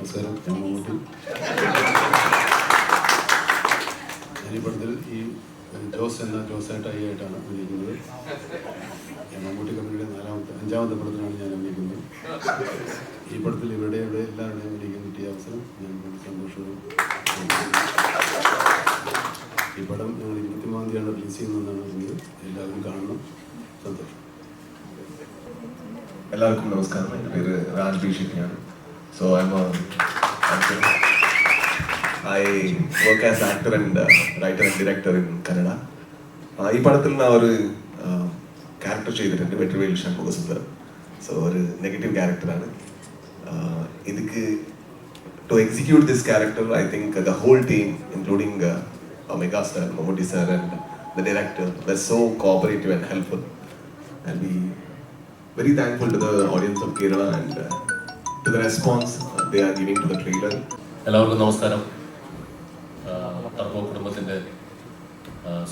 നമസ്കാരം മമ്മൂട്ടി ഈ ഈ ജോസ് എന്ന ജോസായിട്ട് ആയിട്ടാണ് അഭിനയിക്കുന്നത്. മമ്മൂട്ടി കമ്പനിയുടെ നാലാമത്തെ അഞ്ചാമത്തെ പടത്തിലാണ് ഞാൻ അഭിനയിക്കുന്നത്. ഈ പടത്തിൽ ഇവിടെ ഇവിടെ എല്ലാവരുടെയും അഭിനയിക്കാൻ കിട്ടിയ അവസരം ഞാൻ സന്തോഷവും ഈ പടം ഞങ്ങൾ ഇരുപത്തിമൂന്നാം തീയതിയാണ് റിലീസ് ചെയ്യുന്നതെന്നാണ് അറിഞ്ഞത് എല്ലാവരും കാണണം. സന്തോഷം. എല്ലാവർക്കും നമസ്കാരം. എന്റെ പേര് Raj B ഷിപ്പിയാണ് so I am I work as actor and writer and director in Kannada ഈ പടത്തിൽ ഞാൻ ഒരു ക്യാരക്ടർ ചെയ്തിട്ടുണ്ട് വെട്രിവേൽ ഷൺമുഖസുന്ദരം സോ ഒരു നെഗറ്റീവ് ക്യാരക്ടറാണ് ഇതിക്ക് to execute this character I think the whole team including mega star Mammootty sir and the director the so cooperative and helpful and be very thankful to the audience of Kerala and uh, to the response they are giving to the trailer. എല്ലാവർക്കും നമസ്കാരം. Turbo കുടുംബത്തിന്റെ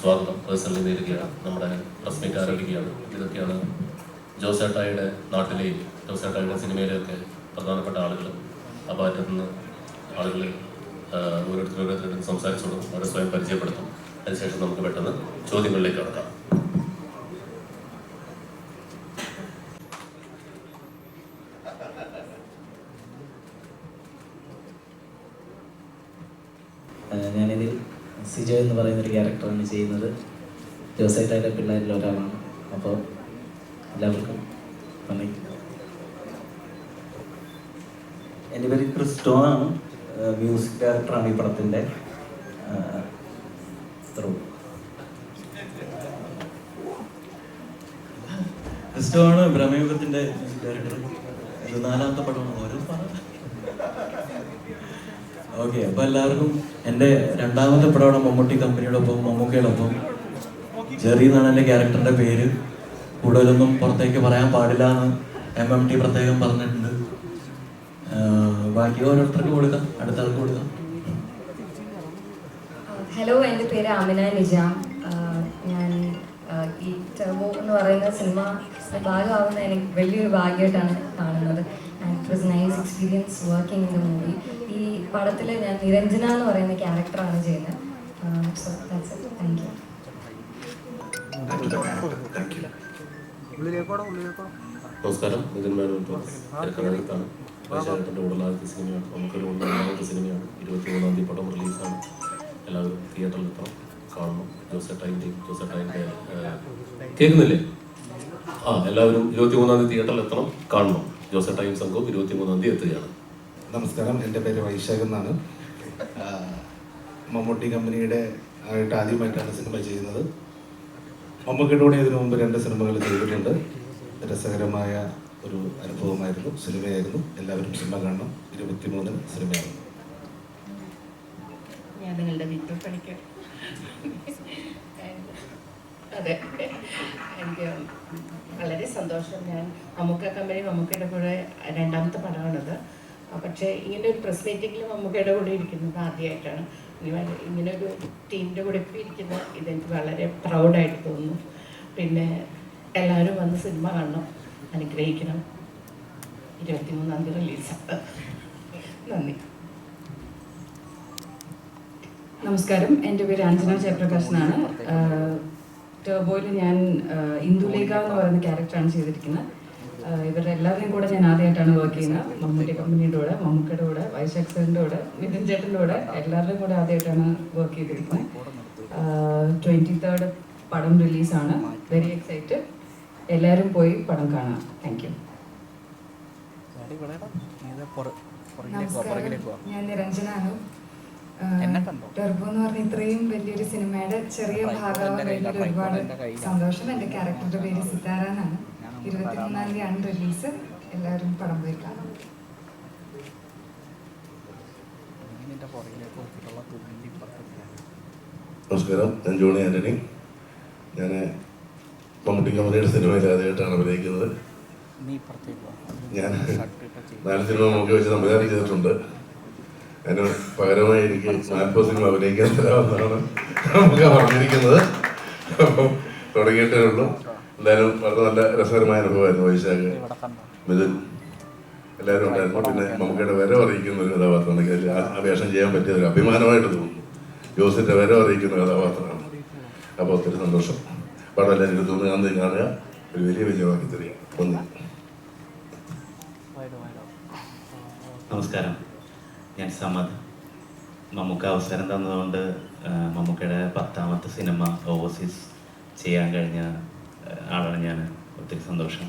സ്വാഗതം. Personally നേരുകയാണ് നമ്മുടെ press meet ആരംഭിക്കുകയാണ് ഇതൊക്കെയാണ് ജോസേട്ടായുടെ നാട്ടിലെയും ജോസേട്ടായുടെ സിനിമയിലെയൊക്കെ പ്രധാനപ്പെട്ട ആളുകൾ അപ്പോൾ അതിൽ നിന്ന് ആളുകൾ ഓരോരുത്തരും ഓരോരുത്തരും സംസാരിച്ചോളും അവരെ സ്വയം പരിചയപ്പെടുത്തും. അതിനുശേഷം നമുക്ക് പെട്ടെന്ന് ചോദ്യങ്ങളിലേക്ക് കടക്കാം. ഞാനിതിൽ സിജോ എന്ന് പറയുന്ന ഒരു ക്യാരക്ടറാണ് ചെയ്യുന്നത്. ജോസൈറ്റായുടെ പിള്ളേരിൽ ഒരാളാണ്. അപ്പോൾ എല്ലാവർക്കും നന്ദി. എന്റെ പേര് ക്രിസ്റ്റോ ആണ് മ്യൂസിക് ഡയറക്ടറാണ് ഈ പടത്തിന്റെ ക്രിസ്റ്റോ ആണ് ബ്രഹ്മയുഗത്തിന്റെ മ്യൂസിക് ഡയറക്ടർ ഇത് നാലാമത്തെ പടമാണ്. ഓരോ പടം. ഓക്കെ അപ്പോൾ എല്ലാവർക്കും എന്റെ രണ്ടാമത്തെ പടമാണ് മമ്മൂട്ടി കമ്പനിയോടൊപ്പം ഒപ്പം മമ്മൂക്കയുടെ ഒപ്പം ജെറി എന്നാണ് എന്റെ ക്യാരക്ടറിന്റെ പേര്. കൂടുതലൊന്നും പുറത്തേക്ക് പറയാൻ പാടില്ല എന്ന് എം എം ടി പ്രത്യേകം പറഞ്ഞിട്ടുണ്ട്. ബാക്കി ഓരോരുത്തർക്ക് കൊടുക്കാം അടുത്ത ആൾക്ക് കൊടുക്കാം ഹലോ എന്റെ പേര് ആമിന നിജാം. ഞാൻ ഈ ടെർബോ എന്ന് പറയുന്ന സിനിമ ഭാഗമാവുന്ന എനിക്ക് വലിയൊരു ഭാഗ്യമായിട്ടാണ് കാണുന്നത്. It was nice experience working in the movie ഈ പടത്തിൽ ഞാൻ നിരഞ്ജന എന്ന് പറയുന്ന ക്യാരക്ടറാണ് ചെയ്യുന്നത്. So that's it thank you. Thank you. നമസ്കാരം. നിതിൻ മേനോൻ സിനിമയാണ്. നമുക്കൊരു ഒന്നാമത്തെ സിനിമയാണ്. ഇരുപത്തി മൂന്നാം തീയതി പടം റിലീസാണ്. എല്ലാവരും തിയേറ്ററിൽ എത്തണം. കാണണം. ജോസേട്ടായിന്റെയും ജോസേട്ടായിന്റെ കേൾക്കുന്നില്ലേ? ആ എല്ലാവരും ഇരുപത്തി മൂന്നാം തീയതി തിയേറ്ററിൽ എത്തണം. കാണണം. ജോസേട്ടായും സംഘവും ഇരുപത്തി മൂന്നാം തീയതി എത്തുകയാണ്. നമസ്കാരം. എന്റെ പേര് വൈശാഖ് എന്നാണ്. മമ്മൂട്ടി കമ്പനിയുടെ ആയിട്ട് ആദ്യമായിട്ടാണ് സിനിമ ചെയ്യുന്നത്. മമ്മൂക്കയുടെ കൂടെ ഇതിനു മുമ്പ് രണ്ട് സിനിമകൾ ചെയ്തിട്ടുണ്ട്. രസകരമായ ഒരു അനുഭവമായിരുന്നു. സിനിമയായിരുന്നു. എല്ലാവരും സിനിമ കാണണം. ഇരുപത്തിമൂന്നിന് സിനിമയാണ്. ഞാൻ നിങ്ങളുടെ വീട്ടിൽ പഠിക്കാം. അതെ. എനിക്ക് വളരെ സന്തോഷം. ഞാൻ മമ്മൂക്ക കമ്പനി മമ്മൂക്കയുടെ കൂടെ രണ്ടാമത്തെ പടമാണിത്. പക്ഷേ ഇങ്ങനെ ഒരു പ്രസ് മീറ്റിങ്ങിൽ മമ്മൂക്കയുടെ കൂടെ ഇരിക്കുന്നത് ആദ്യമായിട്ടാണ്. ഇങ്ങനെ ഒരു ടീമിന്റെ കൂടെ ഇപ്പോൾ ഇരിക്കുന്ന ഇതെനിക്ക് വളരെ പ്രൗഡായിട്ട് തോന്നുന്നു. പിന്നെ എല്ലാവരും വന്ന് സിനിമ കാണണം. അനുഗ്രഹിക്കണം. ഇരുപത്തിമൂന്നാം തീയതി റിലീസാണ് നന്ദി. നമസ്കാരം. എന്റെ പേര് അഞ്ജന ജയപ്രകാശ് എന്നാണ് ടേബോയിൽ ഞാൻ ഇന്ദുലേഖ എന്ന് പറയുന്ന ക്യാരക്ടറാണ് ചെയ്തിരിക്കുന്നത്. ഇവരുടെ എല്ലാവരെയും കൂടെ ഞാൻ ആദ്യമായിട്ടാണ് വർക്ക് ചെയ്യുന്നത്. മമ്മൂട്ടി കമ്പനിയുടെ കൂടെ മമ്മൂക്കയുടെ കൂടെ വൈശാഖ് സാറിന്റെ കൂടെ മിഥുൻ ചേട്ടന്റെ കൂടെ എല്ലാവരുടെയും കൂടെ ആദ്യമായിട്ടാണ് വർക്ക് ചെയ്തിരിക്കുന്നത്. ട്വന്റി തേർഡ് പടം റിലീസാണ് വെരി എക്സൈറ്റഡ് എല്ലാവരും പോയി പടം കാണാം. താങ്ക് യു നമസ്കാരം. ഞാൻ നിരഞ്ജനാണ്. ടെർബോ എന്ന് പറഞ്ഞ ഇത്രയും വലിയൊരു സിനിമയുടെ ചെറിയ ഭാഗമാവാൻ ഒരുപാട് സന്തോഷം. എന്റെ ക്യാരക്ടറുടെ പേര് സിതാര എന്നാണ്. ഇരുപത്തിമൂന്നാം തീയതിയാണ് റിലീസ്. എല്ലാവരും പടം പോയി കാണാം നമസ്കാരം. ഞാൻ ജോണി ആന്റണി ഞാൻ മമ്മൂട്ടി കമ്പനിയുടെ സിനിമയിൽ ആദ്യമായിട്ടാണ് അഭിനയിക്കുന്നത് ഞാൻ നാല് സിനിമ നോക്കി വെച്ച് സംവിധാനം ചെയ്തിട്ടുണ്ട്. അതിന് പകരമായി എനിക്ക് നാൽപ്പത് സിനിമ അഭിനയിക്കാൻ തരാമെന്നാണ് നമുക്ക് പറഞ്ഞിരിക്കുന്നത്. അപ്പം തുടങ്ങിയിട്ടേ ഉള്ളൂ. എന്തായാലും വളരെ നല്ല രസകരമായ അനുഭവമായിരുന്നു വൈശാഖ് മിഥുൻ. എല്ലാവരും ഉണ്ടായിരുന്നു. പിന്നെ മമ്മൂക്കയുടെ വരവ് അറിയിക്കുന്ന ഒരു കഥാപാത്രമാണ്. അതിൽ ചെയ്യാൻ പറ്റിയ ഒരു അഭിമാനമായിട്ട് തോന്നുന്നു. ജോസിന്റെ വരവ് അറിയിക്കുന്ന കഥാപാത്രമാണ്. അപ്പോൾ ഒത്തിരി സന്തോഷം. പടം എല്ലാവരും കാണുന്നത് കാണുക. ഒരു വലിയ വിജയമാക്കി തരിക ഒന്ന് നമസ്കാരം. ഞാൻ സമദ് മമ്മൂക്ക അവസരം തന്നതുകൊണ്ട് മമ്മൂക്കയുടെ പത്താമത്തെ സിനിമ ഓവർസീസ് ചെയ്യാൻ കഴിഞ്ഞ ആളാണ് ഞാൻ ഒത്തിരി സന്തോഷം.